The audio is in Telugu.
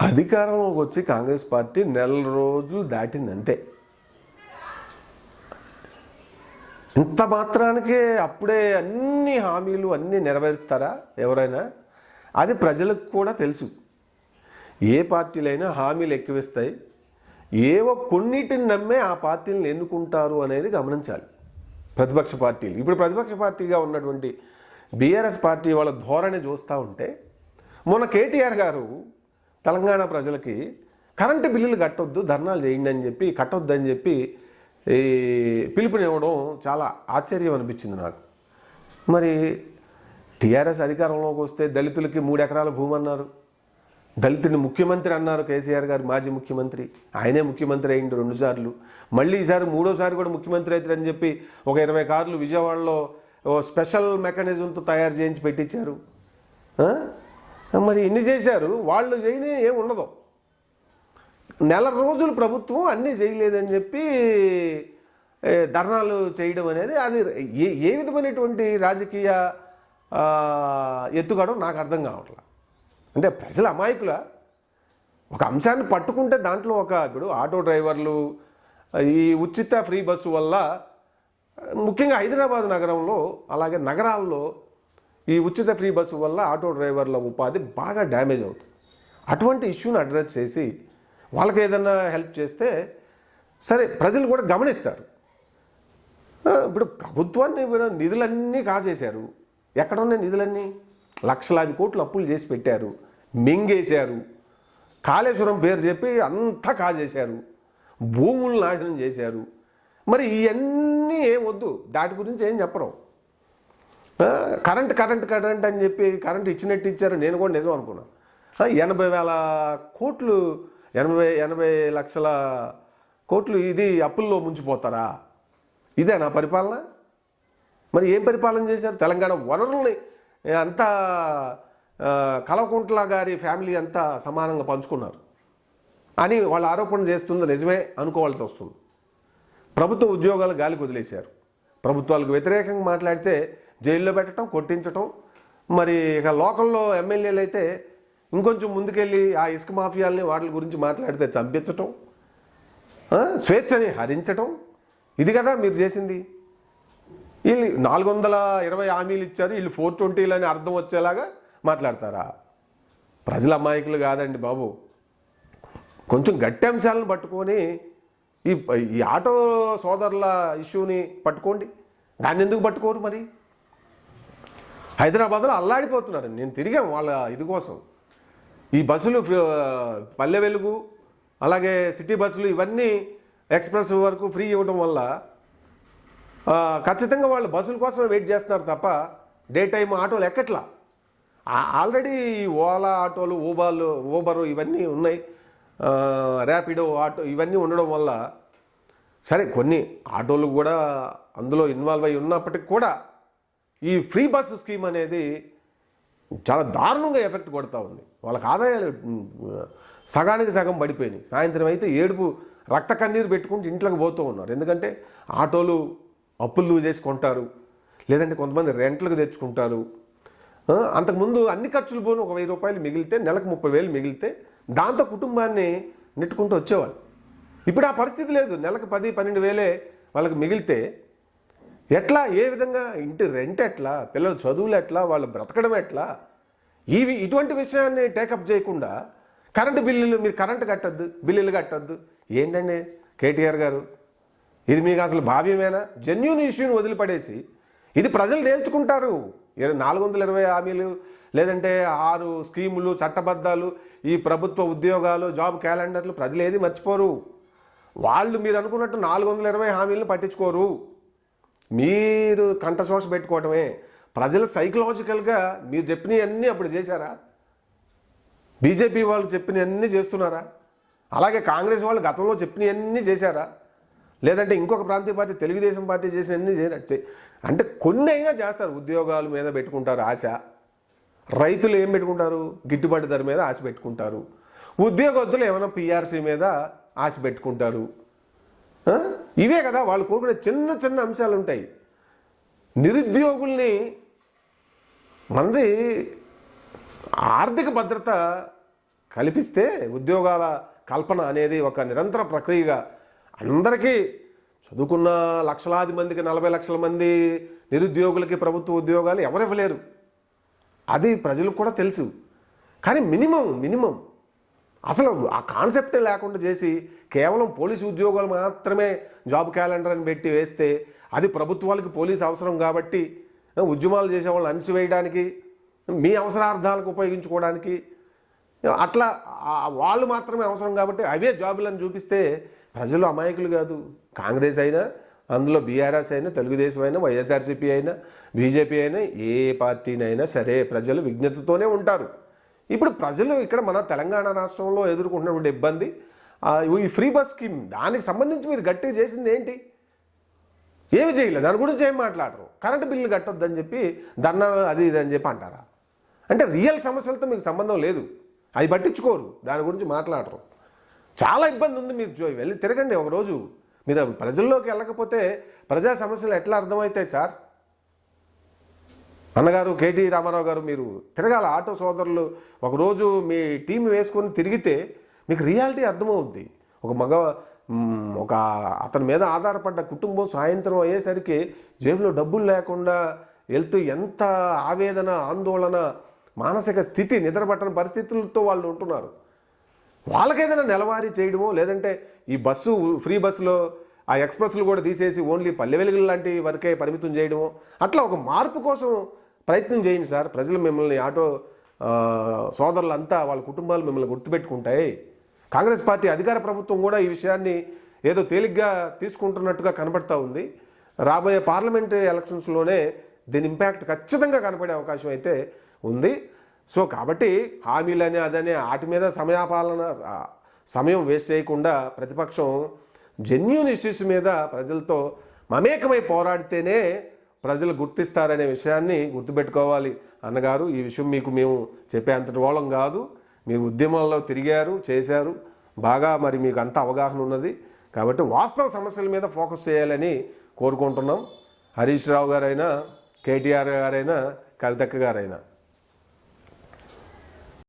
అధికారంలోకి వచ్చి కాంగ్రెస్ పార్టీ నెల రోజులు దాటింది అంతే ఇంత మాత్రానికే అప్పుడే అన్ని హామీలు అన్నీ నెరవేరుస్తారా ఎవరైనా? అది ప్రజలకు కూడా తెలుసు. ఏ పార్టీలైనా హామీలు ఎక్కువిస్తాయి. ఏవో కొన్నిటిని నమ్మే ఆ పార్టీలను ఎన్నుకుంటారు అనేది గమనించాలి. ప్రతిపక్ష పార్టీలు. ఇప్పుడు ప్రతిపక్ష పార్టీగా ఉన్నటువంటి బీఆర్ఎస్ పార్టీ వాళ్ళ ధోరణి చూస్తూ ఉంటే మొన్న కేటీఆర్ గారు తెలంగాణ ప్రజలకి కరెంటు బిల్లులు కట్టొద్దు ధర్నాలు చేయండి అని చెప్పి కట్టొద్దు అని చెప్పి ఈ పిలుపునివ్వడం చాలా ఆశ్చర్యం అనిపించింది నాకు. మరి టీఆర్ఎస్ అధికారంలోకి వస్తే దళితులకి మూడు ఎకరాల భూమి అన్నారు. దళితుని ముఖ్యమంత్రి అన్నారు కేసీఆర్ గారు మాజీ ముఖ్యమంత్రి. ఆయనే ముఖ్యమంత్రి అయిండు రెండుసార్లు మళ్ళీ ఈసారి మూడోసారి కూడా ముఖ్యమంత్రి అవుతారని చెప్పి ఒక ఇరవై కార్లు విజయవాడలో ఓ స్పెషల్ మెకానిజంతో తయారు చేయించి పెట్టించారు. మరి ఎన్ని చేశారు? వాళ్ళు చేయని ఏం ఉండదు. నెల రోజులు ప్రభుత్వం అన్నీ చేయలేదని చెప్పి ధర్నాలు చేయడం అనేది అది ఏ ఏ విధమైనటువంటి రాజకీయ ఎత్తుగడం నాకు అర్థం కావట్లా. అంటే ప్రజల అమాయకుల? ఒక అంశాన్ని పట్టుకుంటే దాంట్లో ఒక ఇప్పుడు ఆటో డ్రైవర్లు ఈ ఉచిత ఫ్రీ బస్సు వల్ల ముఖ్యంగా హైదరాబాద్ నగరంలో అలాగే నగరాల్లో ఈ ఉచిత ఫ్రీ బస్సు వల్ల ఆటో డ్రైవర్ల ఉపాధి బాగా డ్యామేజ్ అవుతుంది. అటువంటి ఇష్యూని అడ్రస్ చేసి వాళ్ళకి ఏదైనా హెల్ప్ చేస్తే సరే ప్రజలు కూడా గమనిస్తారు. ఇప్పుడు ప్రభుత్వాన్ని నిధులన్నీ కాజేశారు. ఎక్కడ ఉన్నాయి నిధులన్నీ? లక్షలాది కోట్లు అప్పులు చేసి పెట్టారు. మింగేశారు. కాళేశ్వరం పేరు చెప్పి అంతా కాజేశారు. భూములు నాశనం చేశారు. మరి ఇవన్నీ ఏం వద్దు. దాటి గురించి ఏం చెప్పడం కరెంట్ కరెంట్ కరెంట్ అని చెప్పి కరెంట్ ఇచ్చినట్టు ఇచ్చారు. నేను కూడా నిజం అనుకున్నా. ఎనభై వేల కోట్లు ఎనభై ఎనభై లక్షల కోట్లు ఇది అప్పుల్లో ముంచిపోతారా? ఇదే నా పరిపాలన? మరి ఏం పరిపాలన చేశారు? తెలంగాణ వనరుల్ని అంతా కలవకుంట్ల గారి ఫ్యామిలీ అంతా సమానంగా పంచుకున్నారు. అని వాళ్ళ ఆరోపణ చేస్తుంది నిజమే అనుకోవాల్సి వస్తుంది. ప్రభుత్వ ఉద్యోగాలు గాలికి వదిలేశారు. ప్రభుత్వాలకు వ్యతిరేకంగా మాట్లాడితే జైల్లో పెట్టడం కొట్టించటం. మరి ఇక లోకల్లో ఎమ్మెల్యేలు అయితే ఇంకొంచెం ముందుకెళ్ళి ఆ ఇసుక మాఫియాల్ని వాటి గురించి మాట్లాడితే చంపించటం స్వేచ్ఛని హరించటం. ఇది కదా మీరు చేసింది. వీళ్ళు నాలుగు వందల ఇరవై హామీలు ఇచ్చారు వీళ్ళు ఫోర్ ట్వంటీలు అని అర్థం వచ్చేలాగా మాట్లాడతారా? ప్రజల అమాయకులు కాదండి బాబు. కొంచెం గట్టి అంశాలను పట్టుకొని ఈ ఈ ఆటో సోదరుల ఇష్యూని పట్టుకోండి. దాన్ని ఎందుకు పట్టుకోరు మరి? హైదరాబాద్లో అల్లాడిపోతున్నారు. నేను తిరిగాం వాళ్ళ ఇది కోసం. ఈ బస్సులు పల్లె వెలుగు అలాగే సిటీ బస్సులు ఇవన్నీ ఎక్స్ప్రెస్ వరకు ఫ్రీ ఇవ్వడం వల్ల ఖచ్చితంగా వాళ్ళు బస్సుల కోసమే వెయిట్ చేస్తున్నారు తప్ప డే టైం ఆటోలు ఎక్కట్లా. ఆల్రెడీ ఈ ఓలా ఆటోలు ఊబాలు ఊబరు ఇవన్నీ ఉన్నాయి. ర్యాపిడో ఆటో ఇవన్నీ ఉండడం వల్ల సరే కొన్ని ఆటోలు కూడా అందులో ఇన్వాల్వ్ అయి ఉన్నప్పటికి కూడా ఈ ఫ్రీ బస్సు స్కీమ్ అనేది చాలా దారుణంగా ఎఫెక్ట్ కొడతా ఉంది. వాళ్ళకి ఆదాయాలు సగానికి సగం పడిపోయినాయి. సాయంత్రం అయితే ఏడుపు రక్త కన్నీరు పెట్టుకుంటూ ఇంట్లోకి పోతూ ఉన్నారు. ఎందుకంటే ఆటోలు అప్పులు చేసి కొంటారు. లేదంటే కొంతమంది రెంట్లకు తెచ్చుకుంటారు. అంతకుముందు అన్ని ఖర్చులు పోను ఒక వెయ్యి రూపాయలు మిగిలితే నెలకు ముప్పై వేలు మిగిలితే దాంతో కుటుంబాన్ని నెట్టుకుంటూ వచ్చేవాళ్ళు. ఇప్పుడు ఆ పరిస్థితి లేదు. నెలకు పది పన్నెండు వేలే వాళ్ళకి మిగిలితే ఎట్లా? ఏ విధంగా? ఇంటి రెంట్ ఎట్లా? పిల్లల చదువులు ఎట్లా? వాళ్ళు బ్రతకడం ఎట్లా? ఇవి ఇటువంటి విషయాన్ని టేకప్ చేయకుండా కరెంటు బిల్లులు మీరు కరెంటు కట్టద్దు బిల్లులు కట్టద్దు. ఏంటండి కేటీఆర్ గారు? ఇది మీకు అసలు భావ్యమేనా? జెన్యున్ ఇష్యూని వదిలిపడేసి ఇది ప్రజలు నేర్చుకుంటారు. నాలుగు వందల ఇరవై హామీలు లేదంటే ఆరు స్కీములు చట్టబద్ధాలు ఈ ప్రభుత్వ ఉద్యోగాలు జాబ్ క్యాలెండర్లు ప్రజలు ఏది మర్చిపోరు. వాళ్ళు మీరు అనుకున్నట్టు నాలుగు వందల ఇరవై హామీలను పట్టించుకోరు. మీరు కంఠశోష పెట్టుకోవటమే. ప్రజలు సైకలాజికల్గా మీరు చెప్పినవన్నీ అప్పుడు చేశారా? బీజేపీ వాళ్ళు చెప్పినవన్నీ చేస్తున్నారా? అలాగే కాంగ్రెస్ వాళ్ళు గతంలో చెప్పినవన్నీ చేశారా? లేదంటే ఇంకొక ప్రాంతీయ పార్టీ తెలుగుదేశం పార్టీ చేసినవన్నీ చే- అంటే కొన్ని అయినా చేస్తారు. ఉద్యోగాల మీద పెట్టుకుంటారు ఆశ. రైతులు ఏం పెట్టుకుంటారు? గిట్టుబాటు ధర మీద ఆశ పెట్టుకుంటారు. ఉద్యోగస్తులు ఏమైనా పిఆర్సీ మీద ఆశ పెట్టుకుంటారు. ఇవే కదా వాళ్ళు కోరుకునే చిన్న చిన్న అంశాలు ఉంటాయి నిరుద్యోగుల్ని మనది ఆర్థిక భద్రత కల్పిస్తే ఉద్యోగాల కల్పన అనేది ఒక నిరంతర ప్రక్రియగా అందరికీ చదువుకున్న లక్షలాది మందికి నలభై లక్షల మంది నిరుద్యోగులకి ప్రభుత్వ ఉద్యోగాలు ఎవరివ్వలేరు అది ప్రజలకు కూడా తెలుసు. కానీ మినిమం మినిమం అసలు ఆ కాన్సెప్టే లేకుండా చేసి కేవలం పోలీసు ఉద్యోగాలు మాత్రమే జాబ్ క్యాలెండర్ అని పెట్టి వేస్తే అది ప్రభుత్వాలకు పోలీసు అవసరం కాబట్టి ఉద్యమాలు చేసే వాళ్ళని అణిచివేయడానికి మీ అవసరార్థాలకు ఉపయోగించుకోవడానికి అట్లా వాళ్ళు మాత్రమే అవసరం కాబట్టి అవే జాబులను చూపిస్తే ప్రజలు అమాయకులు కాదు. కాంగ్రెస్ అయినా అందులో బీఆర్ఎస్ అయినా తెలుగుదేశం అయినా వైఎస్ఆర్సీపీ అయినా బీజేపీ అయినా ఏ పార్టీనైనా సరే ప్రజలు విజ్ఞతతోనే ఉంటారు. ఇప్పుడు ప్రజలు ఇక్కడ మన తెలంగాణ రాష్ట్రంలో ఎదుర్కొంటున్నటువంటి ఇబ్బంది ఈ ఫ్రీ బస్ స్కీమ్ దానికి సంబంధించి మీరు గట్టిగా చేసింది ఏంటి? ఏమి చేయలేదు. దాని గురించి ఏం మాట్లాడరు? కరెంటు బిల్లు కట్టొద్దని చెప్పి దన్న అది ఇది అని చెప్పి అంటారా? అంటే రియల్ సమస్యలతో మీకు సంబంధం లేదు. అది పట్టించుకోరు. దాని గురించి మాట్లాడరు. చాలా ఇబ్బంది ఉంది మీరు జో- వెళ్ళి తిరగండి ఒకరోజు. మీరు ప్రజల్లోకి వెళ్ళకపోతే ప్రజా సమస్యలు ఎట్లా అర్థమవుతాయి సార్? అన్నగారు కేటీ రామారావు గారు మీరు తిరగాల ఆటో సోదరులు. ఒకరోజు మీ టీం వేసుకొని తిరిగితే మీకు రియాలిటీ అర్థమవుద్ది. ఒక మగ ఒక అతని మీద ఆధారపడ్డ కుటుంబం సాయంత్రం అయ్యేసరికి జేబులో డబ్బులు లేకుండా వెళ్తూ ఎంత ఆవేదన ఆందోళన మానసిక స్థితి నిద్రపట్టని పరిస్థితులతో వాళ్ళు ఉంటున్నారు. వాళ్ళకేదైనా నెలవారీ చేయడమో లేదంటే ఈ బస్సు ఫ్రీ బస్సులో ఆ ఎక్స్ప్రెస్లు కూడా తీసేసి ఓన్లీ పల్లె వెలుగులు లాంటి వరకే పరిమితం చేయడము అట్లా ఒక మార్పు కోసం ప్రయత్నం చేయండి సార్. ప్రజలు మిమ్మల్ని ఆటో సోదరులంతా వాళ్ళ కుటుంబాలు మిమ్మల్ని గుర్తుపెట్టుకుంటాయి. కాంగ్రెస్ పార్టీ అధికార ప్రభుత్వం కూడా ఈ విషయాన్ని ఏదో తేలిగ్గా తీసుకుంటున్నట్టుగా కనబడతా ఉంది. రాబోయే పార్లమెంట్ ఎలక్షన్స్లోనే దీని ఇంపాక్ట్ ఖచ్చితంగా కనపడే అవకాశం అయితే ఉంది. సో కాబట్టి హామీలని అదనే వాటి మీద సమయాపాలన సమయం వేస్ట్ చేయకుండా ప్రతిపక్షం జెన్యున్ ఇష్యూస్ మీద ప్రజలతో మమేకమై పోరాడితేనే ప్రజలు గుర్తిస్తారనే విషయాన్ని గుర్తుపెట్టుకోవాలి. అన్నగారు ఈ విషయం మీకు మేము చెప్పే అంతటి వాళ్ళం కాదు. మీరు ఉద్యమంలో తిరిగారు చేశారు. బాగా మరి మీకు అంత అవగాహన ఉన్నది. కాబట్టి వాస్తవ సమస్యల మీద ఫోకస్ చేయాలని కోరుకుంటున్నాం. హరీష్ రావు గారైనా కేటీఆర్ గారైనా కవితక్క గారైనా.